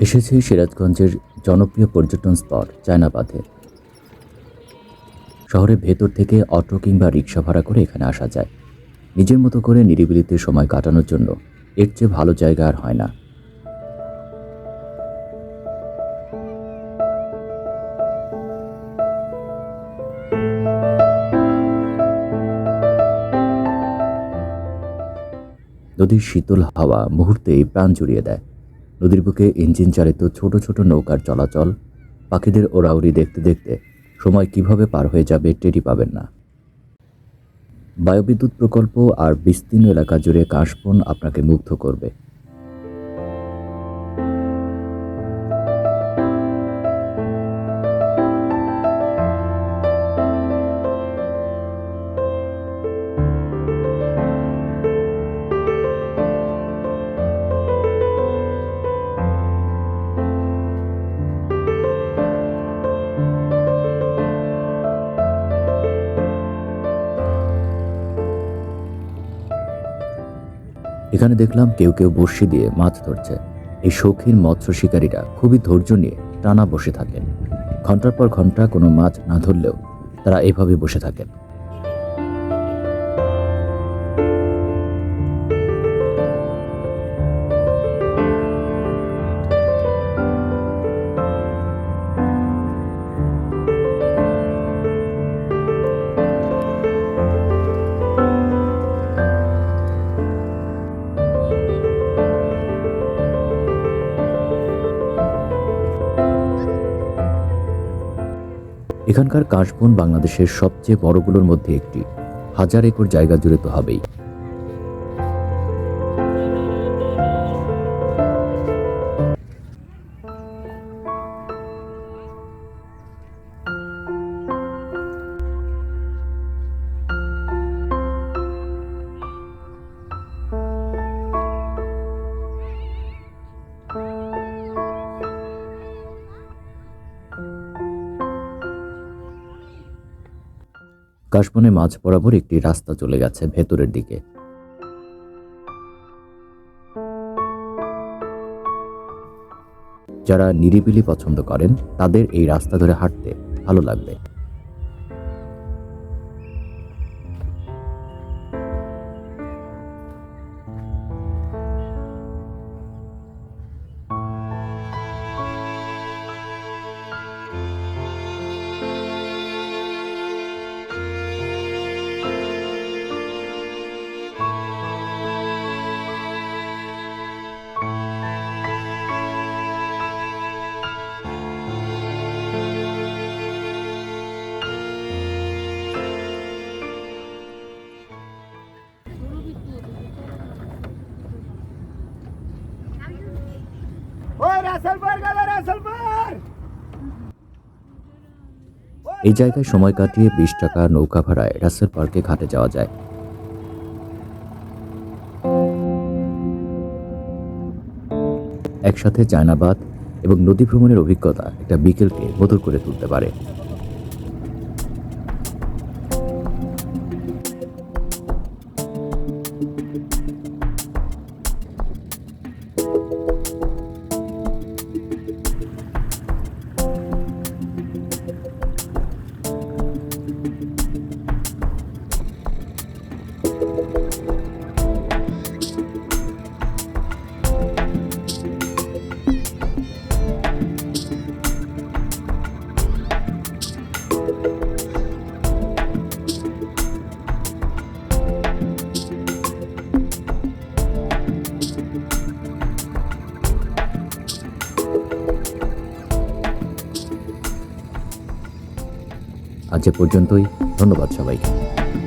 এসেছি সিরাজগঞ্জের জনপ্রিয় পর্যটন স্পট চায়নাবাঁধে। শহরের ভেতর থেকে অটো কিংবা রিক্সা ভাড়া করে এখানে আসা যায়। নিজের মতো করে নিরিবিলিতে সময় কাটানোর জন্য এর চেয়ে ভালো জায়গা আর হয় না। নদীর শীতল হাওয়া মুহূর্তেই প্রাণ জুড়িয়ে দেয়। নদীর বুকে ইঞ্জিন চালিত ছোট ছোট নৌকার চলাচল, পাখিদের ওরাউরি দেখতে দেখতে সময় কীভাবে পার হয়ে যাবে টেরি পাবেন না। বায়ুবিদ্যুৎ প্রকল্প আর বিস্তীর্ণ এলাকা জুড়ে কাশবন আপনাকে মুগ্ধ করবে। এখানে দেখলাম কেউ কেউ বড়শি দিয়ে মাছ ধরছে। এই শৌখিন মৎস্য শিকারীরা খুবই ধৈর্য নিয়ে টানা বসে থাকেন। ঘণ্টার পর ঘণ্টা কোনো মাছ না ধরলেও তারা এভাবে বসে থাকেন। এখানকার কাশবন বাংলাদেশের সবচেয়ে বড়গুলোর মধ্যে একটি। হাজার একর জায়গা জুড়ে তো হবেই। কাশবনে মাঝ বরাবর একটি রাস্তা চলে গেছে ভেতরের দিকে। যারা নিরিবিলি পছন্দ করেন, তাদের এই রাস্তা ধরে হাঁটতে ভালো লাগবে। এই জায়গায় সময় কাটিয়ে বিশ টাকা নৌকা ভাড়ায় রাসেল পার্কে ঘাটে যাওয়া যায়। একসাথে চায়নাবাদ এবং নদী ভ্রমণের অভিজ্ঞতা একটা বিকেলকে বদল করে তুলতে পারে। আজ পর্যন্তই। ধন্যবাদ সবাইকে।